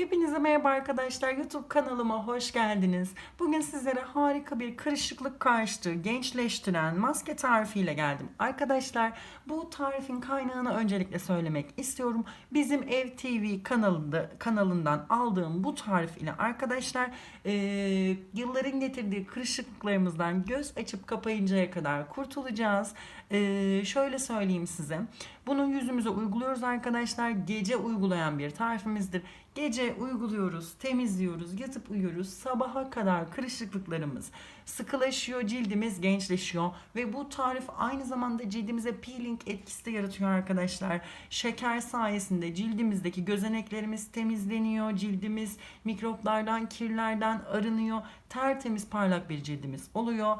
Hepinize merhaba arkadaşlar. YouTube kanalıma hoş geldiniz. Bugün sizlere harika bir kırışıklık karşıtı, gençleştiren maske tarifiyle geldim. Arkadaşlar bu tarifin kaynağını öncelikle söylemek istiyorum. Bizim Ev TV kanalında kanalından aldığım bu tarif ile arkadaşlar eee, yılların getirdiği kırışıklıklarımızdan göz açıp kapayıncaya kadar kurtulacağız. Eee, şöyle söyleyeyim size. Bunu yüzümüze uyguluyoruz arkadaşlar. Gece uygulayan bir tarifimizdir. Gece uyguluyoruz, temizliyoruz, yatıp uyuyoruz. Sabaha kadar kırışıklıklarımız sıkılaşıyor, cildimiz gençleşiyor ve bu tarif aynı zamanda cildimize peeling etkisi de yaratıyor arkadaşlar. Şeker sayesinde cildimizdeki gözeneklerimiz temizleniyor, cildimiz mikroplardan, kirlerden arınıyor. Tertemiz parlak bir cildimiz oluyor.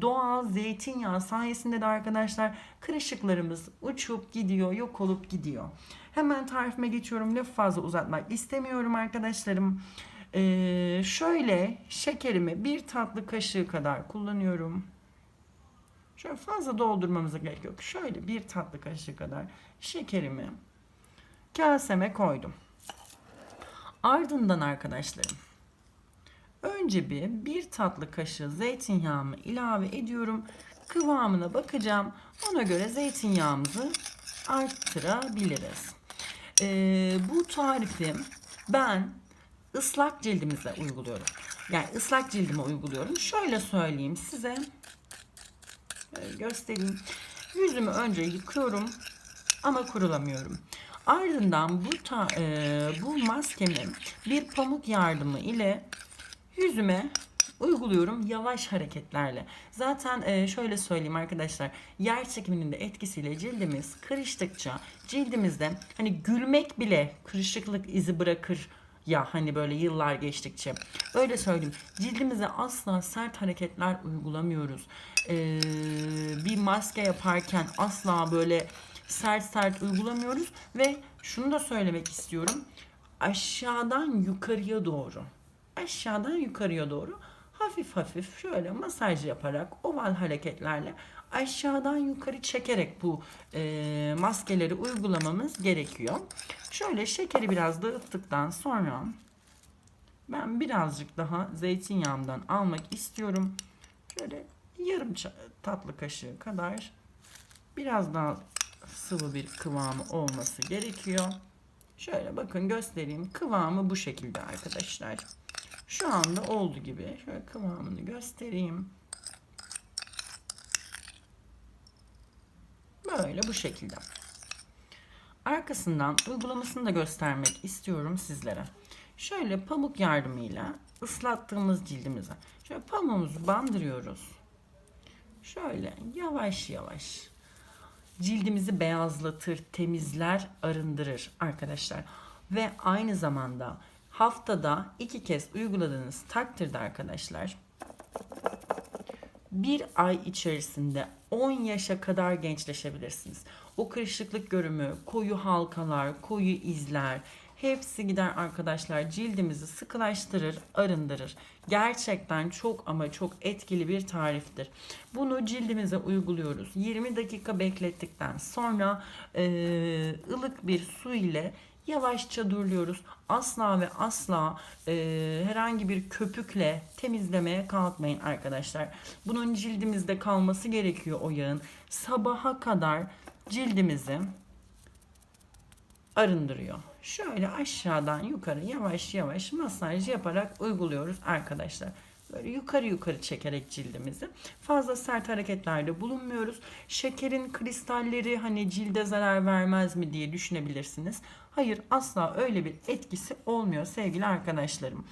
Doğal zeytinyağı sayesinde de arkadaşlar kırışıklarımız uçup gidiyor, yok olup gidiyor. Hemen tarifime geçiyorum. Lafı fazla uzatmak istemiyorum arkadaşlarım. Ee, şöyle şekerimi bir tatlı kaşığı kadar kullanıyorum. Şöyle fazla doldurmamıza gerek yok. Şöyle bir tatlı kaşığı kadar şekerimi kaseme koydum. Ardından arkadaşlarım önce bir bir tatlı kaşığı zeytinyağımı ilave ediyorum. Kıvamına bakacağım. Ona göre zeytinyağımızı arttırabiliriz. Ee, bu tarifi ben ıslak cildimize uyguluyorum. Yani ıslak cildime uyguluyorum. Şöyle söyleyeyim size. Göstereyim. Yüzümü önce yıkıyorum ama kurulamıyorum. Ardından bu ta, e, bu maskemi bir pamuk yardımı ile yüzüme uyguluyorum yavaş hareketlerle. Zaten e, şöyle söyleyeyim arkadaşlar. Yer çekiminin de etkisiyle cildimiz kırıştıkça cildimizde hani gülmek bile kırışıklık izi bırakır ya hani böyle yıllar geçtikçe. Öyle söyleyeyim. Cildimize asla sert hareketler uygulamıyoruz. Ee, bir maske yaparken asla böyle sert sert uygulamıyoruz ve şunu da söylemek istiyorum. Aşağıdan yukarıya doğru aşağıdan yukarıya doğru hafif hafif şöyle masaj yaparak oval hareketlerle aşağıdan yukarı çekerek bu e, maskeleri uygulamamız gerekiyor. Şöyle şekeri biraz dağıttıktan sonra ben birazcık daha zeytinyağımdan almak istiyorum. Şöyle yarım tatlı kaşığı kadar biraz daha sıvı bir kıvamı olması gerekiyor. Şöyle bakın göstereyim. Kıvamı bu şekilde arkadaşlar. Şu anda oldu gibi. Şöyle kıvamını göstereyim. Böyle bu şekilde. Arkasından uygulamasını da göstermek istiyorum sizlere. Şöyle pamuk yardımıyla ıslattığımız cildimize şöyle pamuğumuzu bandırıyoruz. Şöyle yavaş yavaş cildimizi beyazlatır, temizler, arındırır arkadaşlar. Ve aynı zamanda haftada iki kez uyguladığınız takdirde arkadaşlar bir ay içerisinde 10 yaşa kadar gençleşebilirsiniz. O kırışıklık görümü, koyu halkalar, koyu izler hepsi gider arkadaşlar. Cildimizi sıkılaştırır, arındırır. Gerçekten çok ama çok etkili bir tariftir. Bunu cildimize uyguluyoruz. 20 dakika beklettikten sonra e, ılık bir su ile yavaşça duruluyoruz. Asla ve asla e, herhangi bir köpükle temizlemeye kalkmayın arkadaşlar. Bunun cildimizde kalması gerekiyor o yağın. Sabaha kadar cildimizi arındırıyor. Şöyle aşağıdan yukarı yavaş yavaş masaj yaparak uyguluyoruz arkadaşlar. Böyle yukarı yukarı çekerek cildimizi. Fazla sert hareketlerde bulunmuyoruz. Şekerin kristalleri hani cilde zarar vermez mi diye düşünebilirsiniz. Hayır asla öyle bir etkisi olmuyor sevgili arkadaşlarım.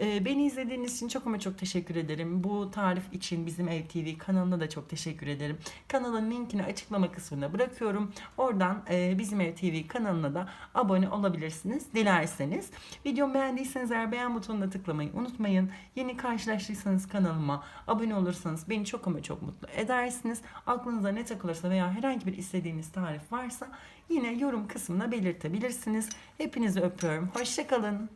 Ee, beni izlediğiniz için çok ama çok teşekkür ederim. Bu tarif için bizim Ev TV kanalına da çok teşekkür ederim. Kanalın linkini açıklama kısmına bırakıyorum. Oradan e, bizim Ev TV kanalına da abone olabilirsiniz dilerseniz. Videomu beğendiyseniz eğer beğen butonuna tıklamayı unutmayın. Yeni karşılaştıysanız kanalıma abone olursanız beni çok ama çok mutlu edersiniz. Aklınıza ne takılırsa veya herhangi bir istediğiniz tarif varsa yine yorum kısmına belirtebilirsiniz. Hepinizi öpüyorum. Hoşçakalın.